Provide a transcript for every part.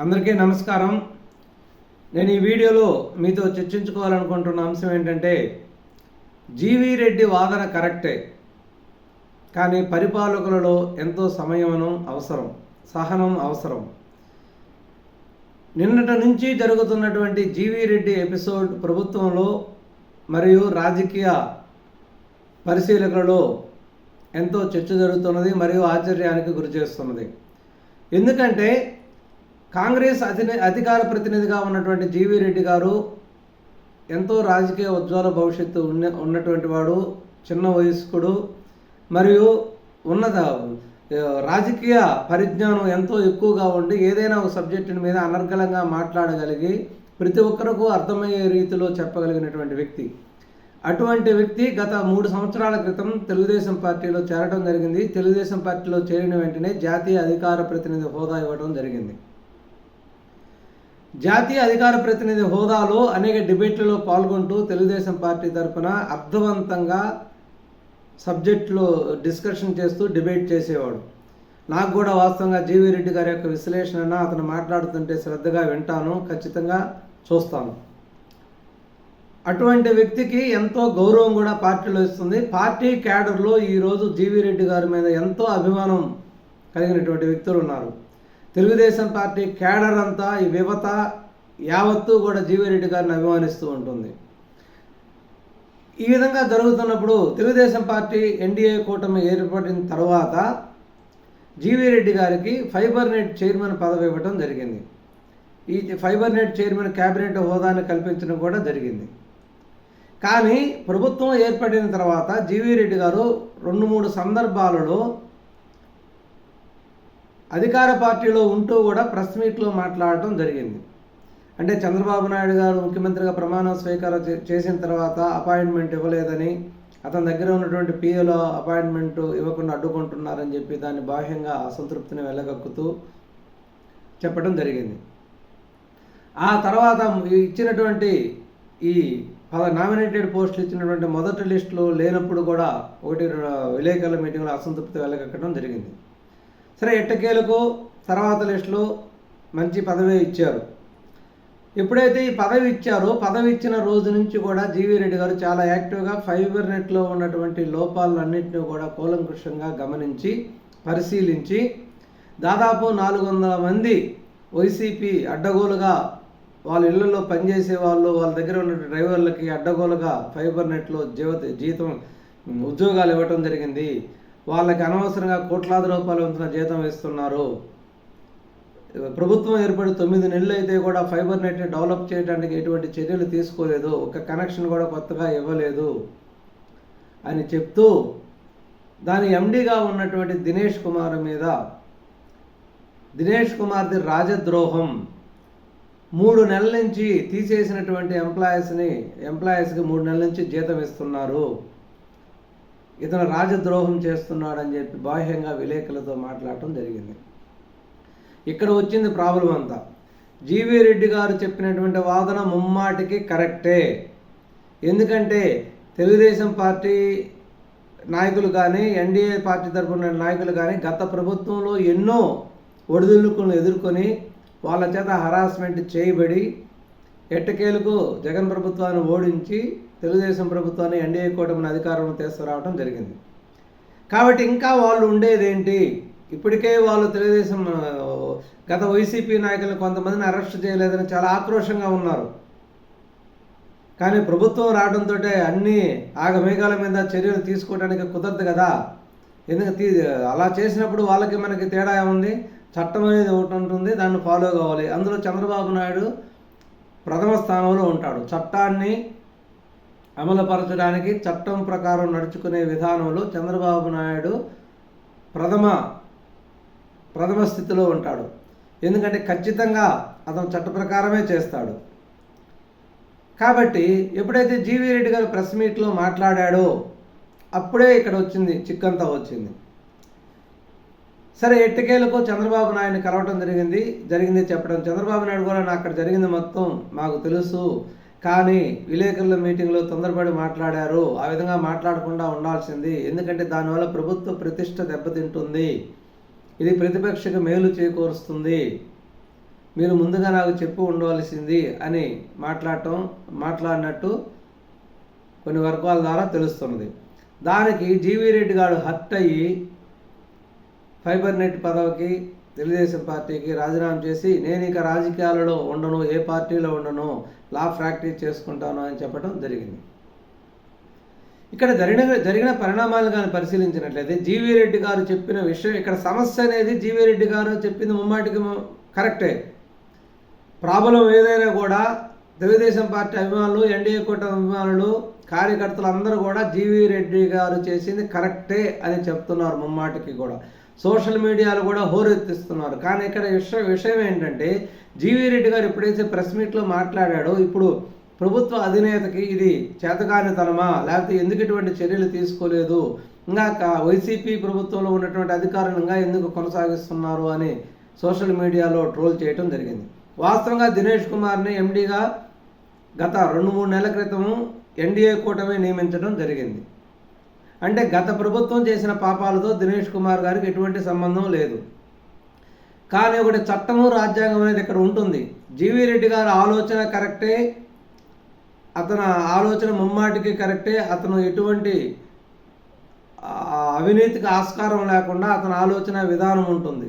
అందరికీ నమస్కారం. నేను ఈ వీడియోలో మీతో చర్చించుకోవాలనుకుంటున్న అంశం ఏంటంటే జీవీ రెడ్డి వాదన కరెక్టే కానీ పరిపాలకులలో ఎంతో సమయం అవసరం సహనం అవసరం. నిన్నటి నుంచి జరుగుతున్నటువంటి జీవీ రెడ్డి ఎపిసోడ్ ప్రభుత్వంలో మరియు రాజకీయ పరిశీలకులలో ఎంతో చర్చ జరుగుతున్నది మరియు ఆశ్చర్యానికి గురి చేస్తున్నది. ఎందుకంటే కాంగ్రెస్ అధి అధికార ప్రతినిధిగా ఉన్నటువంటి జీవీ రెడ్డి గారు ఎంతో రాజకీయ ఉజ్వల భవిష్యత్తు ఉన్న ఉన్నటువంటి వాడు చిన్న వయస్కుడు మరియు ఉన్నత రాజకీయ పరిజ్ఞానం ఎంతో ఎక్కువగా ఉండి ఏదైనా ఒక సబ్జెక్టు మీద అనర్గళంగా మాట్లాడగలిగి ప్రతి ఒక్కరికూ అర్థమయ్యే రీతిలో చెప్పగలిగినటువంటి వ్యక్తి. అటువంటి వ్యక్తి గత మూడు సంవత్సరాల క్రితం తెలుగుదేశం పార్టీలో చేరడం జరిగింది. తెలుగుదేశం పార్టీలో చేరిన వెంటనే జాతీయ అధికార ప్రతినిధి హోదా ఇవ్వడం జరిగింది. జాతీయ అధికార ప్రతినిధి హోదాలో అనేక డిబేట్లలో పాల్గొంటూ తెలుగుదేశం పార్టీ తరఫున అర్థవంతంగా సబ్జెక్టులో డిస్కషన్ చేస్తూ డిబేట్ చేసేవాడు. నాకు కూడా వాస్తవంగా జీవి రెడ్డి గారి యొక్క విశ్లేషణ అతను మాట్లాడుతుంటే శ్రద్ధగా వింటాను ఖచ్చితంగా చూస్తాను. అటువంటి వ్యక్తికి ఎంతో గౌరవం కూడా పార్టీలో ఇస్తుంది. పార్టీ క్యాడర్లో ఈరోజు జీవి రెడ్డి గారి మీద ఎంతో అభిమానం కలిగినటువంటి వ్యక్తులు ఉన్నారు. తెలుగుదేశం పార్టీ క్యాడర్ అంతా ఈ యువత యావత్తు కూడా జీవిరెడ్డి గారిని అభిమానిస్తూ ఉంటుంది. ఈ విధంగా జరుగుతున్నప్పుడు తెలుగుదేశం పార్టీ ఎన్డీఏ కూటమి ఏర్పడిన తర్వాత జీవీ రెడ్డి గారికి ఫైబర్ నెట్ చైర్మన్ పదవి ఇవ్వడం జరిగింది. ఈ ఫైబర్ నెట్ చైర్మన్ క్యాబినెట్ హోదాను కల్పించడం కూడా జరిగింది. కానీ ప్రభుత్వం ఏర్పడిన తర్వాత జీవీ రెడ్డి గారు రెండు మూడు సందర్భాలలో అధికార పార్టీలో ఉంటూ కూడా ప్రెస్ మీట్లో మాట్లాడటం జరిగింది. అంటే చంద్రబాబు నాయుడు గారు ముఖ్యమంత్రిగా ప్రమాణ స్వీకారం చే- చేసిన తర్వాత అపాయింట్మెంట్ ఇవ్వలేదని అతని దగ్గర ఉన్నటువంటి పిఏలో అపాయింట్మెంట్ ఇవ్వకుండా అడ్డుకుంటున్నారని చెప్పి దాన్ని బాహ్యంగా అసంతృప్తిని వెళ్ళగక్కుతూ చెప్పడం జరిగింది. ఆ తర్వాత ఇచ్చినటువంటి ఈ పద నామినేటెడ్ పోస్టులు ఇచ్చినటువంటి మొదటి లిస్టులో లేనప్పుడు కూడా ఒకటి విలేకరుల మీటింగ్లో అసంతృప్తి వెళ్ళగక్కడం జరిగింది. సరే ఎట్టకేలకు తర్వాత లిస్టులో మంచి పదవి ఇచ్చారు. ఎప్పుడైతే ఈ పదవి ఇచ్చారో పదవి ఇచ్చిన రోజు నుంచి కూడా జీవీ రెడ్డి గారు చాలా యాక్టివ్గా ఫైబర్ నెట్లో ఉన్నటువంటి లోపాలన్నింటినీ కూడా కూలంకృషంగా గమనించి పరిశీలించి దాదాపు నాలుగు వందల మంది వైసీపీ అడ్డగోలుగా వాళ్ళ ఇళ్ళలో పనిచేసే వాళ్ళు వాళ్ళ దగ్గర ఉన్న డ్రైవర్లకి అడ్డగోలుగా ఫైబర్ నెట్లో జీవిత జీతం ఉద్యోగాలు ఇవ్వటం జరిగింది. వాళ్ళకి అనవసరంగా కోట్లాది రూపాయలు వంతున జీతం ఇస్తున్నారు ప్రభుత్వం ఏర్పడి తొమ్మిది నెలలు అయితే కూడా ఫైబర్ నెట్ని డెవలప్ చేయడానికి ఎటువంటి చర్యలు తీసుకోలేదు. ఒక కనెక్షన్ కూడా కొత్తగా ఇవ్వలేదు అని చెప్తూ దాని ఎండీగా ఉన్నటువంటి దినేష్ కుమార్ మీద దినేష్ కుమార్ది రాజద్రోహం. మూడు నెలల నుంచి తీసేసినటువంటి ఎంప్లాయీస్ని ఎంప్లాయీస్కి మూడు నెలల నుంచి జీతం ఇస్తున్నారు. ఇతను రాజద్రోహం చేస్తున్నాడని చెప్పి బాహ్యంగా విలేకరులతో మాట్లాడటం జరిగింది. ఇక్కడ వచ్చింది ప్రాబ్లం అంతా. జీవీ రెడ్డి గారు చెప్పినటువంటి వాదన ముమ్మాటికి కరెక్టే. ఎందుకంటే తెలుగుదేశం పార్టీ నాయకులు కానీ ఎన్డీఏ పార్టీ తరపున నాయకులు కానీ గత ప్రభుత్వంలో ఎన్నో ఒడిదుడుకులను ఎదుర్కొని వాళ్ళ చేత హరాస్మెంట్ చేయబడి ఎట్టకేలకు జగన్ ప్రభుత్వాన్ని ఓడించి తెలుగుదేశం ప్రభుత్వాన్ని ఎన్డీఏ కూటమిని అధికారంలో తీసుకురావడం జరిగింది. కాబట్టి ఇంకా వాళ్ళు ఉండేదేంటి? ఇప్పటికే వాళ్ళు తెలుగుదేశం గత వైసీపీ నాయకులను కొంతమందిని అరెస్ట్ చేయలేదని చాలా ఆక్రోషంగా ఉన్నారు. కానీ ప్రభుత్వం రావడంతో అన్ని ఆగమేఘాల మీద చర్యలు తీసుకోవడానికి కుదరదు కదా. ఎందుకంటే అలా చేసినప్పుడు వాళ్ళకి మనకి తేడా ఏముంది? చట్టం అనేది ఒకటి ఉంటుంది దాన్ని ఫాలో కావాలి. అందులో చంద్రబాబు నాయుడు ప్రథమ స్థానంలో ఉంటాడు. చట్టాన్ని అమలుపరచడానికి చట్టం ప్రకారం నడుచుకునే విధానంలో చంద్రబాబు నాయుడు ప్రథమ ప్రథమ స్థితిలో ఉంటాడు. ఎందుకంటే ఖచ్చితంగా అతను చట్ట ప్రకారమే చేస్తాడు. కాబట్టి ఎప్పుడైతే జీవి రెడ్డి గారు ప్రెస్ మీట్లో మాట్లాడాడో అప్పుడే ఇక్కడ వచ్చింది చిక్కంతా వచ్చింది. సరే ఎట్టకేలకు చంద్రబాబు నాయుడిని కలవటం జరిగింది? జరిగింది చెప్పడం. చంద్రబాబు నాయుడు కూడా నాకు అక్కడ జరిగింది మొత్తం మాకు తెలుసు. కానీ విలేకరుల మీటింగ్లో తొందరపడి మాట్లాడారు. ఆ విధంగా మాట్లాడకుండా ఉండాల్సింది. ఎందుకంటే దానివల్ల ప్రభుత్వ ప్రతిష్ట దెబ్బతింటుంది. ఇది ప్రతిపక్షకు మేలు చేకూరుస్తుంది. మీరు ముందుగా నాకు చెప్పి ఉండవలసింది అని మాట్లాడటం మాట్లాడినట్టు కొన్ని వర్గాల ద్వారా తెలుస్తున్నది. దానికి జీవీ రెడ్డి గారు హర్ట్ అయ్యి ఫైబర్ నెట్ పదవికి తెలుగుదేశం పార్టీకి రాజీనామా చేసి నేను ఇక రాజకీయాలలో ఉండను ఏ పార్టీలో ఉండను లా ప్రాక్టీస్ చేసుకుంటాను అని చెప్పడం జరిగింది. ఇక్కడ జరిగిన జరిగిన పరిణామాలు కానీ పరిశీలించినట్లయితే జీవీ రెడ్డి గారు చెప్పిన విషయం ఇక్కడ సమస్య అనేది జీవీ రెడ్డి గారు చెప్పింది ముమ్మాటికి కరెక్టే. ప్రాబ్లం ఏదైనా కూడా తెలుగుదేశం పార్టీ అభిమానులు ఎన్డీఏ కూటమి అభిమానులు కార్యకర్తలు అందరూ కూడా జీవీ రెడ్డి గారు చేసింది కరెక్టే అని చెప్తున్నారు ముమ్మాటికి కూడా. సోషల్ మీడియాలో కూడా హోరెత్తిస్తున్నారు కానీ ఇక్కడ విషయం విషయం ఏంటంటే జీవీ రెడ్డి గారు ఎప్పుడైతే ప్రెస్ మీట్లో మాట్లాడాడో ఇప్పుడు ప్రభుత్వ అధినేతకి ఇది చేతకానితనమా? లేకపోతే ఎందుకు ఇటువంటి చర్యలు తీసుకోలేదు? ఇంకా వైసీపీ ప్రభుత్వంలో ఉన్నటువంటి అధికారులు ఇంకా ఎందుకు కొనసాగిస్తున్నారు అని సోషల్ మీడియాలో ట్రోల్ చేయటం జరిగింది. వాస్తవంగా దినేష్ కుమార్ని ఎండీగా గత రెండు మూడు నెలల క్రితము ఎన్డీఏ కూటమి నియమించడం జరిగింది. అంటే గత ప్రభుత్వం చేసిన పాపాలతో దినేష్ కుమార్ గారికి ఎటువంటి సంబంధం లేదు. కానీ ఒకటి చట్టము రాజ్యాంగం అనేది ఇక్కడ ఉంటుంది. జీవీ రెడ్డి గారి ఆలోచన కరెక్టే అతని ఆలోచన ముమ్మాటికి కరెక్టే అతను ఎటువంటి అవినీతికి ఆస్కారం లేకుండా అతని ఆలోచన విధానం ఉంటుంది.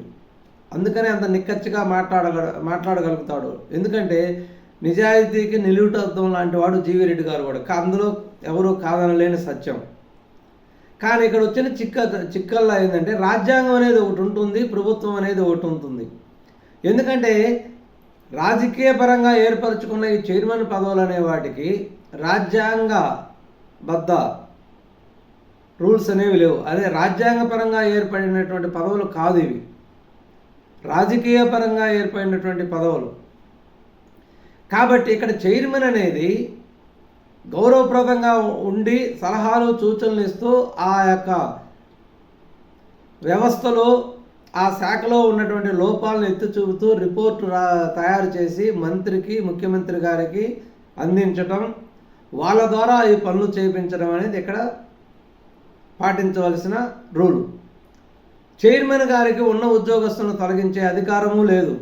అందుకనే అంత నిక్కచ్చిగా మాట్లాడగ మాట్లాడగలుగుతాడు. ఎందుకంటే నిజాయితీకి నిలువుటద్దం లాంటి వాడు జీవిరెడ్డి గారు కూడా. అందులో ఎవరు కాదనలేని సత్యం. కానీ ఇక్కడ వచ్చిన చిక్క చిక్కల్లో ఏంటంటే రాజ్యాంగం అనేది ఒకటి ఉంటుంది ప్రభుత్వం అనేది ఒకటి ఉంటుంది. ఎందుకంటే రాజకీయ పరంగా ఏర్పరచుకున్న ఈ చైర్మన్ పదవులు అనే వాటికి రాజ్యాంగ బద్ద రూల్స్ అనేవి లేవు. అదే రాజ్యాంగపరంగా ఏర్పడినటువంటి పదవులు కాదు ఇవి. రాజకీయ పరంగా ఏర్పడినటువంటి పదవులు. కాబట్టి ఇక్కడ చైర్మన్ అనేది గౌరవప్రదంగా ఉండి సలహాలు సూచనలు ఇస్తూ ఆ యొక్క వ్యవస్థలో ఆ శాఖలో ఉన్నటువంటి లోపాలను ఎత్తి చూపుతూ రిపోర్టు రా తయారు చేసి మంత్రికి ముఖ్యమంత్రి గారికి అందించటం వాళ్ళ ద్వారా ఈ పనులు చేయించడం అనేది ఇక్కడ పాటించవలసిన రూల్. చైర్మన్ గారికి ఉన్న ఉద్యోగస్తులను తొలగించే అధికారము లేదు.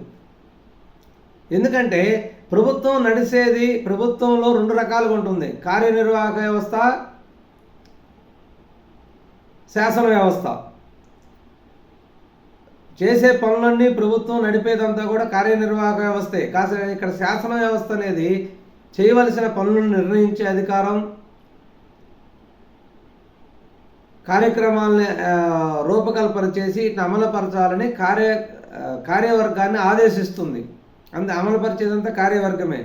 ఎందుకంటే ప్రభుత్వం నడిచేది ప్రభుత్వంలో రెండు రకాలుగా ఉంటుంది. కార్యనిర్వాహక వ్యవస్థ శాసన వ్యవస్థ చేసే పనులన్నీ ప్రభుత్వం నడిపేదంతా కూడా కార్యనిర్వాహక వ్యవస్థే. కాసే ఇక్కడ శాసన వ్యవస్థ అనేది చేయవలసిన పనులను నిర్ణయించే అధికారం కార్యక్రమాలని రూపకల్పన చేసి ఇట్లా అమలుపరచాలని కార్య కార్యవర్గాన్ని ఆదేశిస్తుంది. అంత అమలుపరిచేదంతా కార్యవర్గమే.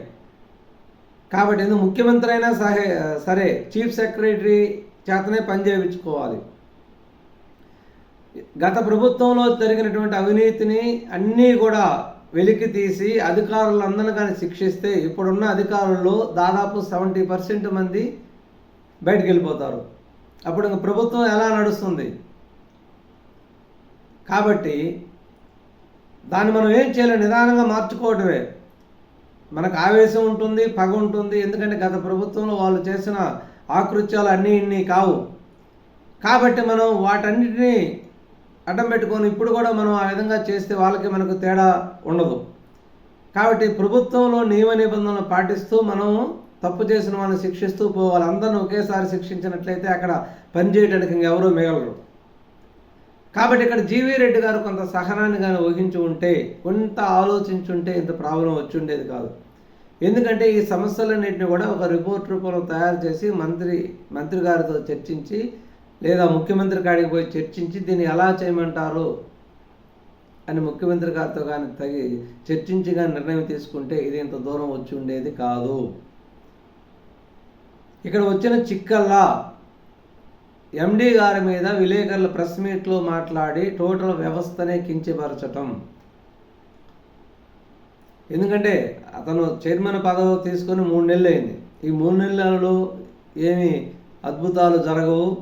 కాబట్టి ఎందుకు ముఖ్యమంత్రి అయినా సహే సరే చీఫ్ సెక్రటరీ చేతనే పని చేయించుకోవాలి. గత ప్రభుత్వంలో జరిగినటువంటి అవినీతిని అన్నీ కూడా వెలికి తీసి అధికారులందరినీ కానీ శిక్షిస్తే ఇప్పుడున్న అధికారుల్లో దాదాపు సెవెంటీ పర్సెంట్ మంది బయటకు వెళ్ళిపోతారు. అప్పుడు ఇంక ప్రభుత్వం ఎలా నడుస్తుంది? కాబట్టి దాన్ని మనం ఏం చేయలేం? నిదానంగా మార్చుకోవటమే. మనకు ఆవేశం ఉంటుంది పగ ఉంటుంది. ఎందుకంటే గత ప్రభుత్వంలో వాళ్ళు చేసిన ఆకృత్యాలు అన్నీ ఇన్ని కావు. కాబట్టి మనం వాటన్నిటినీ అడ్డం పెట్టుకొని ఇప్పుడు కూడా మనం ఆ విధంగా చేస్తే వాళ్ళకి మనకు తేడా ఉండదు. కాబట్టి ప్రభుత్వంలో నియమ నిబంధనలు పాటిస్తూ మనం తప్పు చేసిన వాళ్ళని శిక్షిస్తూ పోవాలి. అందరిని ఒకేసారి శిక్షించినట్లయితే అక్కడ పనిచేయడానికి ఇంకెవరూ మిగలరు. కాబట్టి ఇక్కడ జీవీ రెడ్డి గారు కొంత సహనాన్ని కానీ వహించి ఉంటే కొంత ఆలోచించుంటే ఇంత ప్రాబ్లం వచ్చి ఉండేది కాదు. ఎందుకంటే ఈ సమస్యలన్నింటినీ కూడా ఒక రిపోర్ట్ రూపంలో తయారు చేసి మంత్రి మంత్రి గారితో చర్చించి లేదా ముఖ్యమంత్రి కాడికి పోయి చర్చించి దీన్ని ఎలా చేయమంటారు అని ముఖ్యమంత్రి గారితో కానీ తగి చర్చించి కానీ నిర్ణయం తీసుకుంటే ఇది ఇంత దూరం వచ్చి ఉండేది కాదు. ఇక్కడ వచ్చిన చిక్కల్లా ఎండి గారి మీద విలేకరుల ప్రెస్ మీట్లో మాట్లాడి టోటల్ వ్యవస్థనే కించపరచటం. ఎందుకంటే అతను చైర్మన్ పదవి తీసుకొని మూడు నెలలు అయింది. ఈ మూడు నెలలలో ఏమి అద్భుతాలు జరగవు.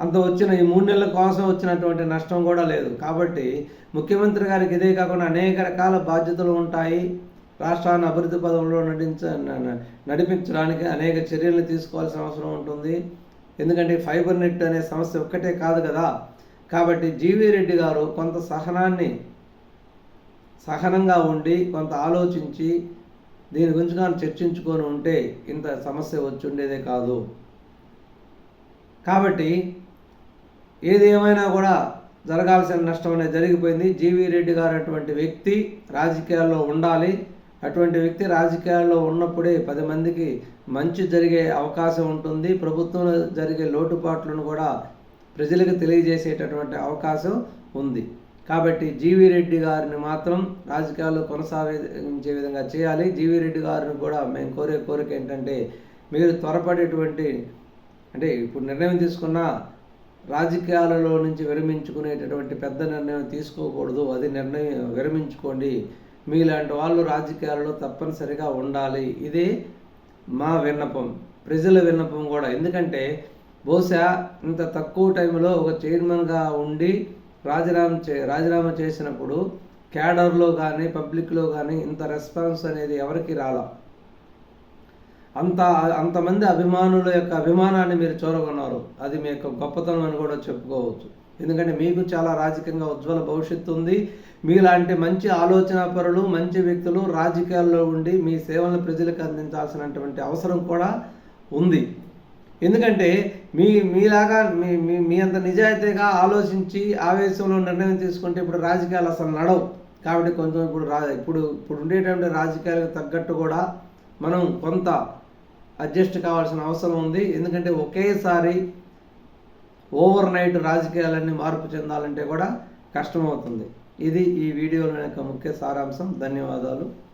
అంత వచ్చిన ఈ మూడు నెలల కోసం వచ్చినటువంటి నష్టం కూడా లేదు. కాబట్టి ముఖ్యమంత్రి గారికి ఇదే కాకుండా అనేక రకాల బాధ్యతలు ఉంటాయి. రాష్ట్రాన్ని అభివృద్ధి పదంలో నడించ నడిపించడానికి అనేక చర్యలు తీసుకోవాల్సిన అవసరం ఉంటుంది. ఎందుకంటే ఫైబర్ నెట్ అనే సమస్య ఒక్కటే కాదు కదా. కాబట్టి జీవీ రెడ్డి గారు కొంత సహనాన్ని సహనంగా ఉండి కొంత ఆలోచించి దీని గురించి కానీ చర్చించుకొని ఉంటే ఇంత సమస్య వచ్చి ఉండేదే కాదు. కాబట్టి ఏది ఏమైనా కూడా జరగాల్సిన నష్టం అనేది జరిగిపోయింది. జీవీ రెడ్డి గారు అటువంటి వ్యక్తి రాజకీయాల్లో ఉండాలి. అటువంటి వ్యక్తి రాజకీయాల్లో ఉన్నప్పుడే పది మందికి మంచి జరిగే అవకాశం ఉంటుంది. ప్రభుత్వంలో జరిగే లోటుపాట్లను కూడా ప్రజలకు తెలియజేసేటటువంటి అవకాశం ఉంది. కాబట్టి జీవీ రెడ్డి గారిని మాత్రం రాజకీయాల్లో కొనసాగించే విధంగా చేయాలి. జీవీ రెడ్డి గారిని కూడా మేము కోరే కోరిక ఏంటంటే మీరు త్వరపడేటువంటి అంటే ఇప్పుడు నిర్ణయం తీసుకున్న రాజకీయాలలో నుంచి విరమించుకునేటటువంటి పెద్ద నిర్ణయం తీసుకోకూడదు. అది నిర్ణయం విరమించుకోండి. మీలాంటి వాళ్ళు రాజకీయాల్లో తప్పనిసరిగా ఉండాలి. ఇది మా విన్నపం. ప్రజల విన్నపం కూడా. ఎందుకంటే బహుశా ఇంత తక్కువ టైంలో ఒక చైర్మన్గా ఉండి రాజీనామా చే రాజీనామా చేసినప్పుడు క్యాడర్లో కానీ పబ్లిక్లో కానీ ఇంత రెస్పాన్స్ అనేది ఎవరికి రాలా? అంత అంతమంది అభిమానుల యొక్క అభిమానాన్ని మీరు చూరగొన్నారు. అది మీ యొక్క గొప్పతనం అని కూడా చెప్పుకోవచ్చు. ఎందుకంటే మీకు చాలా రాజకీయంగా ఉజ్వల భవిష్యత్తు ఉంది. మీలాంటి మంచి ఆలోచన పరులు మంచి వ్యక్తులు రాజకీయాల్లో ఉండి మీ సేవలను ప్రజలకు అందించాల్సినటువంటి అవసరం కూడా ఉంది. ఎందుకంటే మీ మీలాగా మీ మీ మీ అంత నిజాయితీగా ఆలోచించి ఆవేశంలో నిర్ణయం తీసుకుంటే ఇప్పుడు రాజకీయాలు అసలు నడవు. కాబట్టి కొంచెం ఇప్పుడు రా ఇప్పుడు ఇప్పుడు ఉండేటువంటి రాజకీయాలకు తగ్గట్టు కూడా మనం కొంత అడ్జస్ట్ కావాల్సిన అవసరం ఉంది. ఎందుకంటే ఒకేసారి ఓవర్ నైట్ రాజకీయాలన్నీ మార్పు చెందాలంటే కూడా కష్టమవుతుంది. ఇది ఈ వీడియోలో యొక్క ముఖ్య సారాంశం. ధన్యవాదాలు.